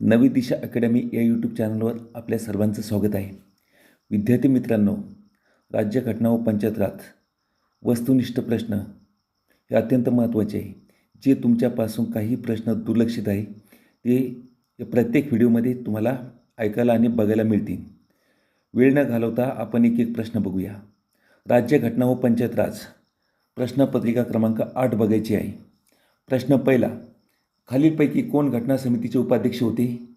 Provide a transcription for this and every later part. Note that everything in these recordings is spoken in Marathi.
नवी दिशा अकॅडमी या यूट्यूब चॅनलवर आपल्या सर्वांचं स्वागत आहे. विद्यार्थी मित्रांनो राज्यघटना व पंचायतरात वस्तुनिष्ठ प्रश्न हे अत्यंत महत्त्वाचे आहे. जे तुमच्यापासून काही प्रश्न दुर्लक्षित आहे ते प्रत्येक व्हिडिओमध्ये तुम्हाला ऐकायला आणि बघायला मिळतील. वेळ न घालवता आपण एक एक प्रश्न बघूया. राज्यघटना व पंचायतराज प्रश्नपत्रिका क्रमांक आठ बघायची आहे. प्रश्न पहिला खालीलपैकी कोण घटना समितीचे उपाध्यक्ष होते?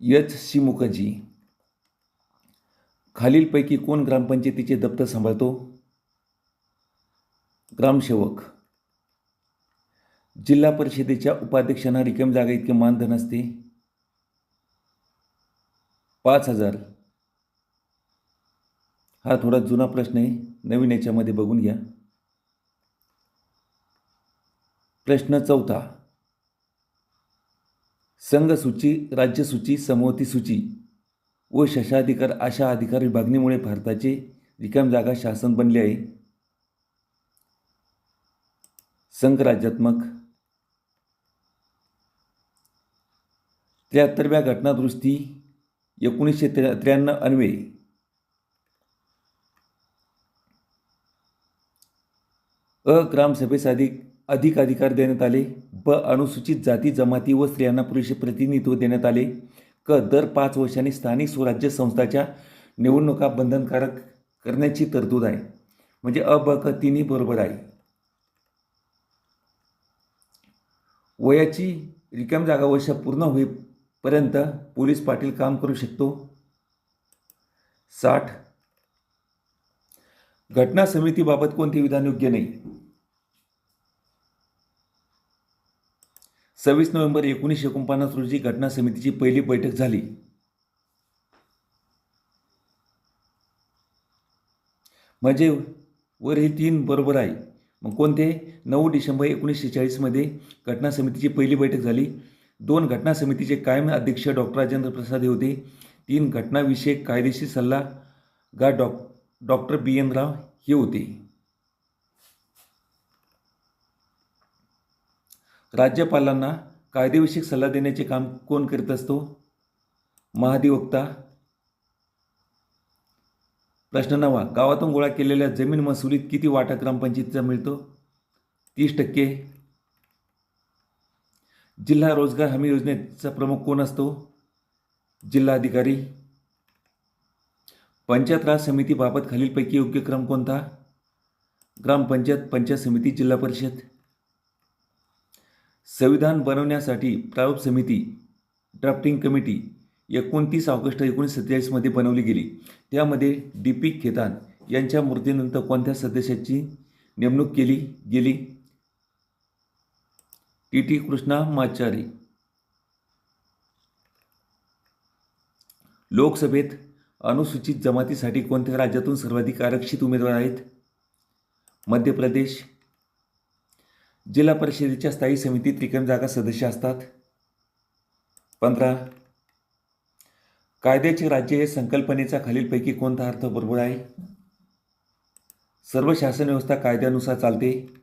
H C Mukherjee. खालीलपैकी कोण ग्रामपंचायतीचे दप्तर सांभाळतो? ग्रामसेवक. जिल्हा परिषदेच्या उपाध्यक्षांना रिकाम जागा इतके मानधन असते? पाच हजार. हा थोडा जुना प्रश्न आहे. नवीन याच्यामध्ये बघून घ्या. प्रश्न चौथा. संघसूची राज्यसूची समवती सूची व शशाधिकार अशा अधिकार विभागणीमुळे भारताचे रिकाम जागा शासन बनले आहे. संघराज्यात्मक त्र्याहत्तरव्या घटनादुरुस्ती एकोणीसशे त्र्या त्र्याण्णव अन्वे. अ ग्रामसभेस अधिक अधिक अधिकार देण्यात आले. ब. अनुसूचित जाती जमाती व स्त्रियांना पुरेसे प्रतिनिधित्व देण्यात आले. क. दर पाच वर्षांनी स्थानिक स्वराज्य संस्थाच्या निवडणुका बंधनकारक करण्याची तरतूद आहे. म्हणजे अ ब क तिन्ही बरोबर आहे. वयाची रिकाम जागा वर्ष पूर्ण होईपर्यंत पोलीस पाटील काम करू शकतो. साठ. घटना समितीबाबत कोणते विधान योग्य नाही? सव्वीस नोव्हेंबर एकोणीसशे एकोणपन्नास रोजी घटना समितीची पहिली बैठक झाली. म्हणजे वर हे तीन बरोबर आहे. मग कोणते? नऊ डिसेंबर एकोणीसशे चाळीसमध्ये घटना समितीची पहिली बैठक झाली. दोन घटना समितीचे कायम अध्यक्ष डॉक्टर राजेंद्र प्रसाद हे होते. तीन घटनाविषयक कायदेशीर सल्लागार डॉ. डॉक्टर बी. एन. राव हे होते. राज्यपालांना कायदेविषयक सल्ला देण्याचे काम कोण करीत असतो? महाधिवक्ता प्रश्न नवा गावातून गोळा केलेल्या जमीन महसुलीत किती वाटा ग्रामपंचायतीचा मिळतो? तीस टक्के. जिल्हा रोजगार हमी योजनेचा प्रमुख कोण असतो? जिल्हाधिकारी. पंचायत राज समितीबाबत खालीलपैकी योग्य क्रम कोणता? ग्रामपंचायत पंचायत समिती जिल्हा परिषद. संविधान बनवण्यासाठी प्रारूप समिती ड्राफ्टिंग कमिटी एकोणतीस ऑगस्ट एकोणीसशे सत्तेचाळीसमध्ये बनवली गेली. त्यामध्ये डी पी खेतान यांच्या मृत्यूनंतर कोणत्या सदस्याची नेमणूक केली गेली? T T Krishnamachari. लोकसभेत अनुसूचित जमातीसाठी कोणत्या राज्यातून सर्वाधिक आरक्षित उमेदवार आहेत? मध्य प्रदेश जिल्हा परिषदेच्या स्थायी समितीत रिकम जागा सदस्य असतात. पंधरा कायद्याचे राज्य हे संकल्पनेचा खालीलपैकी कोणता अर्थ बरोबर आहे? सर्व शासन व्यवस्था कायद्यानुसार चालते.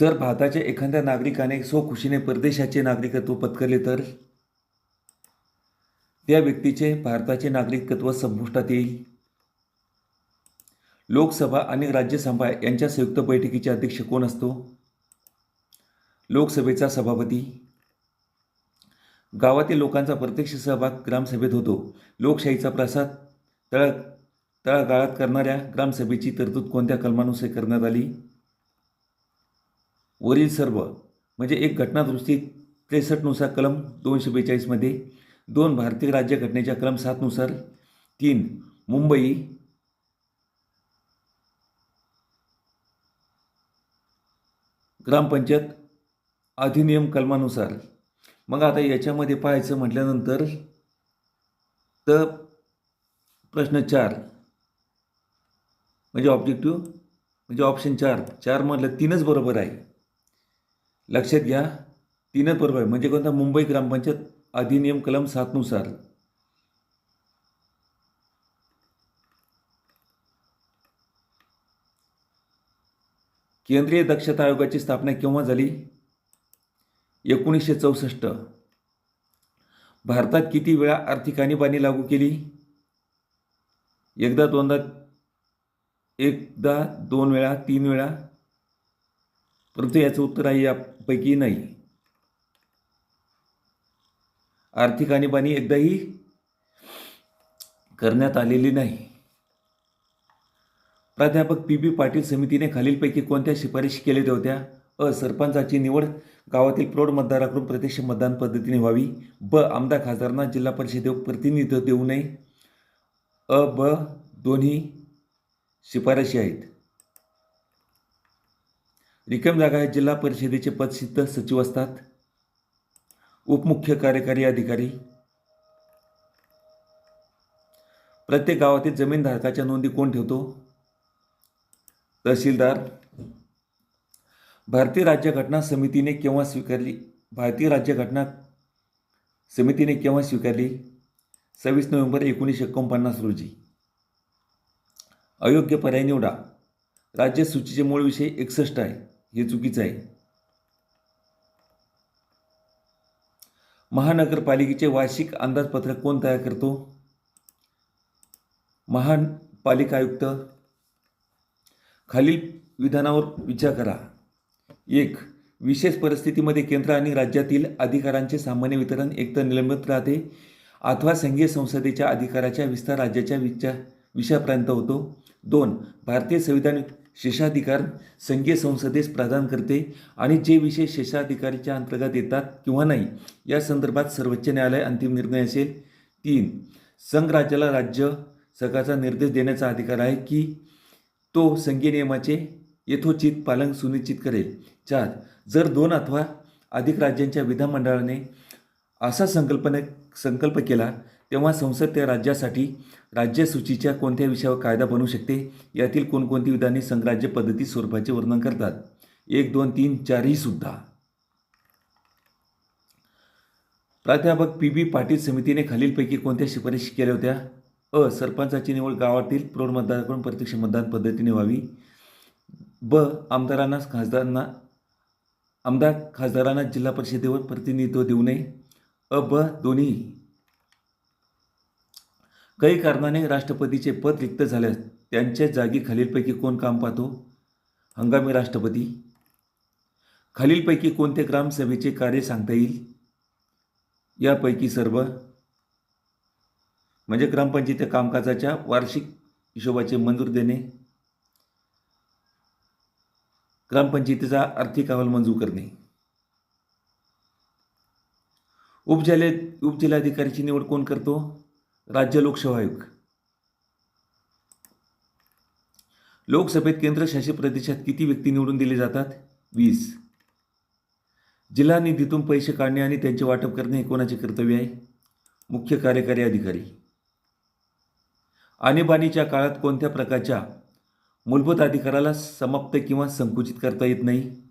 जर भारताच्या एखाद्या नागरिकाने स्वखुशीने परदेशाचे नागरिकत्व पत्करले तर? त्या व्यक्तीचे भारताचे नागरिकत्व संपुष्टात येईल. लोकसभा आणि राज्यसभा यांच्या संयुक्त बैठकीचे अध्यक्ष कोण असतो? लोकसभेचा सभापती. गावातील लोकांचा प्रत्यक्ष सहभाग ग्रामसभेत होतो. लोकशाहीचा प्रसाद तळ तळागाळात करणाऱ्या ग्रामसभेची तरतूद कोणत्या कलमानुसार करण्यात आली? वरील सर्व म्हणजे एक घटनादृष्टी त्रेसष्टनुसार कलम दोनशे बेचाळीसमध्ये दोन भारतीय राज्यघटनेच्या कलम सातनुसार तीन मुंबई ग्रामपंचायत अधिनियम कलमानुसार. मग आता याच्यामध्ये पाहायचं म्हटल्यानंतर तर प्रश्न चार. म्हणजे ऑब्जेक्टिव्ह म्हणजे ऑप्शन चार. चार म्हटलं तीनच बरोबर आहे. लक्षात घ्या तीनच बरोबर आहे. म्हणजे कोणता? मुंबई ग्रामपंचायत अधिनियम कलम सातनुसार. केंद्रीय दक्षता आयोगाची स्थापना केव्हा झाली? एकोणीसशे चौसष्ट. भारतात किती वेळा आर्थिक आणीबाणी लागू केली? एकदा दोनदा एकदा दोन वेळा तीन वेळा? परंतु याचं उत्तर आहे यापैकी नाही. आर्थिक आणीबाणी एकदाही करण्यात आलेली नाही. प्राध्यापक पी बी पाटील समितीने खालीलपैकी कोणत्या शिफारशी केलेल्या होत्या? अ. सरपंचाची निवड गावातील प्रौढ मतदाराकडून प्रत्यक्ष मतदान पद्धतीने व्हावी. ब. आमदार खासदारांना जिल्हा परिषदेवर प्रतिनिधित्व देऊ नये. अ. ब. दोन्ही शिफारशी आहेत. रिकाम जागा हे जिल्हा परिषदेचे पदसिद्ध सचिव असतात. उपमुख्य कार्यकारी अधिकारी. प्रत्येक गावातील जमीनधारकाच्या नोंदी कोण ठेवतो? तहसीलदार भारतीय राज्यघटना समितीने केव्हा स्वीकारली? भारतीय राज्यघटना समितीने केव्हा स्वीकारली? सव्वीस नोव्हेंबर एकोणीसशे एकोणपन्नास रोजी. अयोग्य पर्याय निवडा. राज्य सूचीचे मूळ विषय एकसष्ट आहे. हे चुकीचं आहे. महानगरपालिकेचे वार्षिक अंदाजपत्रक कोण तयार करतो? महानपालिका आयुक्त खालील विधानावर विचार करा. एक विशेष परिस्थितीमध्ये केंद्र आणि राज्यातील अधिकारांचे सामान्य वितरण एकतर निलंबित राहते अथवा संघीय संसदेच्या अधिकाराच्या विस्तार राज्याच्या विचार विषयापर्यंत होतो. दोन भारतीय संविधान शेषाधिकार संघीय संसदेस प्रदान करते आणि जे विषय शेषाधिकारीच्या अंतर्गत येतात किंवा नाही या संदर्भात सर्वोच्च न्यायालय अंतिम निर्णय असेल. तीन संघ राज्याला राज्य सरकारचा निर्देश देण्याचा अधिकार आहे की तो संघीय नियमाचे यथोचित पालन सुनिश्चित करेल. चार जर दोन अथवा अधिक राज्यांच्या विधानमंडळाने असा संकल्पने संकल्प केला तेव्हा संसद त्या राज्यासाठी राज्यसूचीच्या कोणत्या विषयावर कायदा बनवू शकते? यातील कोणकोणती विधाने संघराज्य पद्धती स्वरूपाचे वर्णन करतात? एक दोन तीन चारही सुद्धा. प्राध्यापक पी बी पाटील समितीने खालीलपैकी कोणत्या शिफारशी केल्या होत्या? अ सरपंचाची निवड गावातील प्रौढ मतदाराकडून प्रत्यक्ष मतदान पद्धतीने व्हावी. ब आमदारांना खासदारांना आमदार खासदारांना जिल्हा परिषदेवर प्रतिनिधित्व देऊ नये. अ ब दोन्ही काही कारणाने राष्ट्रपतीचे पद रिक्त झाल्यास त्यांच्या जागी खालीलपैकी कोण काम पाहतो? हंगामी राष्ट्रपती. खालीलपैकी कोणते ग्रामसभेचे कार्य सांगता येईल? यापैकी सर्व म्हणजे ग्रामपंचायती कामकाजाच्या वार्षिक हिशोबाचे मंजूर देणे ग्रामपंचायतीचा आर्थिक अहवाल मंजूर करणे. उपजिल्हे उपजिल्हाधिकारीची निवड कोण करतो? राज्य लोकसेवा आयोग. लोकसभेत केंद्रशासित प्रदेशात किती व्यक्ती निवडून दिले जातात? वीस. जिल्हा निधीतून पैसे काढणे आणि त्यांचे वाटप करणे हे कोणाचे कर्तव्य आहे? मुख्य कार्यकारी अधिकारी. आणीबाणीच्या काळात कोणत्या प्रकारच्या मूलभूत अधिकाराला समाप्त किंवा संकुचित करता येत नाही?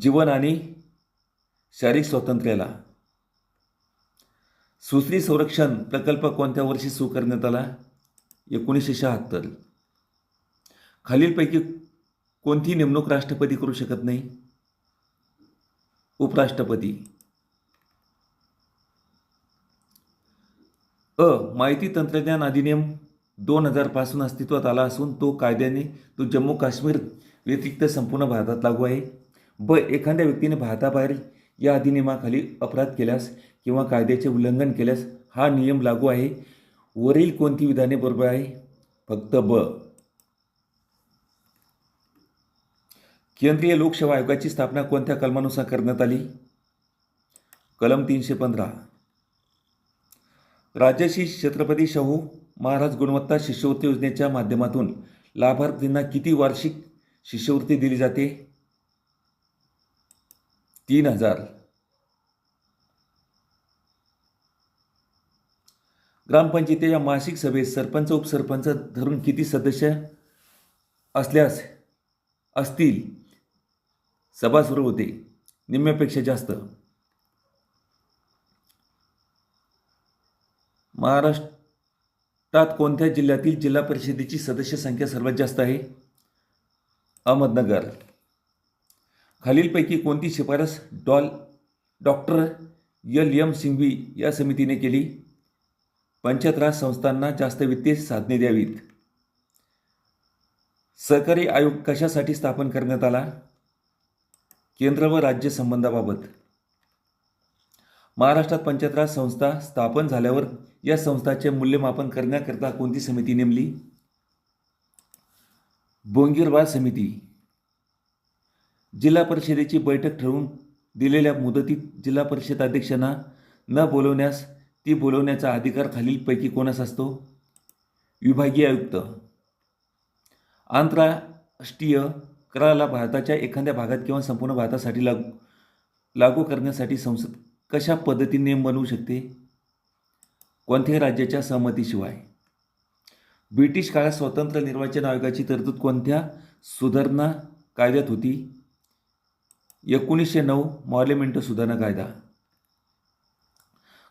जीवन आणि शारीरिक स्वातंत्र्याला. सुश्री संरक्षण प्रकल्प कोणत्या वर्षी सुरू करण्यात आला? एकोणीसशे शहात्तर. खालीलपैकी कोणती नेमणूक राष्ट्रपती करू शकत नाही? उपराष्ट्रपती. अ माहिती तंत्रज्ञान अधिनियम दोन हजारपासून अस्तित्वात आला असून तो कायद्याने तो जम्मू काश्मीर व्यतिरिक्त संपूर्ण भारतात लागू आहे. ब एखाद्या व्यक्तीने भारताबाहेर या अधिनियमाखाली अपराध केल्यास किंवा कायद्याचे उल्लंघन केल्यास हा नियम लागू आहे. वरील कोणती विधाने बरोबर आहे? फक्त ब. केंद्रीय लोकसेवा आयोगाची स्थापना कोणत्या कलमानुसार करण्यात आली? कलम तीनशे पंधरा. राजर्षी छत्रपती शाहू महाराज गुणवत्ता शिष्यवृत्ती योजनेच्या माध्यमातून लाभार्थींना किती वार्षिक शिष्यवृत्ती दिली जाते? तीन हजार. ग्रामपंचायतीच्या मासिक सभेत सरपंच उपसरपंच धरून किती सदस्य असल्यास असतील? सभा सुरू होते. निम्म्यापेक्षा जास्त. महाराष्ट्रात कोणत्या जिल्ह्यातील जिल्हा परिषदेची सदस्य संख्या सर्वात जास्त आहे? अहमदनगर. खालीलपैकी कोणती शिफारस डॉल डॉक्टर यल एम सिंघवी या समितीने केली? पंचायत राज संस्थांना जास्त वित्तीय साधने द्यावीत. सहकारी आयोग कशासाठी स्थापन करण्यात आला? केंद्र व राज्य संबंधाबाबत. महाराष्ट्रात पंचायत राज संस्था स्थापन झाल्यावर या संस्थाचे मूल्यमापन करण्याकरता कोणती समिती नेमली? बोंगीरबाळ समिती. जिल्हा परिषदेची बैठक ठरवून दिलेल्या मुदतीत जिल्हा परिषद अध्यक्षांना न बोलवण्यास ती बोलवण्याचा अधिकार खालीलपैकी कोणास असतो? विभागीय आयुक्त. आंतरराष्ट्रीय कराला भारताच्या एखाद्या भागात किंवा संपूर्ण भारतासाठी लागू लागू करण्यासाठी संसद कशा पद्धतीने नियम बनवू शकते? कोणत्याही राज्याच्या सहमतीशिवाय. ब्रिटिश काळात स्वतंत्र निर्वाचन आयोगाची तरतूद कोणत्या? सुधारणा कायद्यात होती. एकोणीसशे नऊ मॉर्लेमेंट सुधारणा कायदा.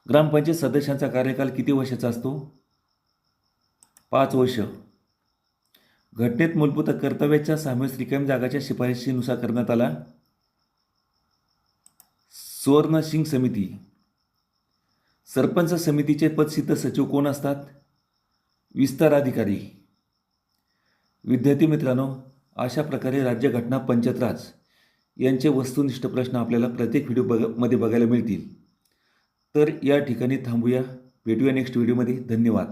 ग्रामपंचायत सदस्यांचा कार्यकाल किती वर्षाचा असतो? पाच वर्ष. घटनेत मूलभूत कर्तव्याच्या सामूहिक रिकामी जागाच्या शिफारशीनुसार करण्यात आला. सुवर्ण सिंग समिती. सरपंच समितीचे पदसिद्ध सचिव कोण असतात? विस्तार अधिकारी विद्यार्थी मित्रांनो अशा प्रकारे राज्यघटना पंचतराज यांचे वस्तुनिष्ठ प्रश्न आपल्याला प्रत्येक व्हिडिओ बघमध्ये बघायला मिळतील. तर या ठिकाणी थांबूया. भेटूया नेक्स्ट व्हिडिओमध्ये धन्यवाद.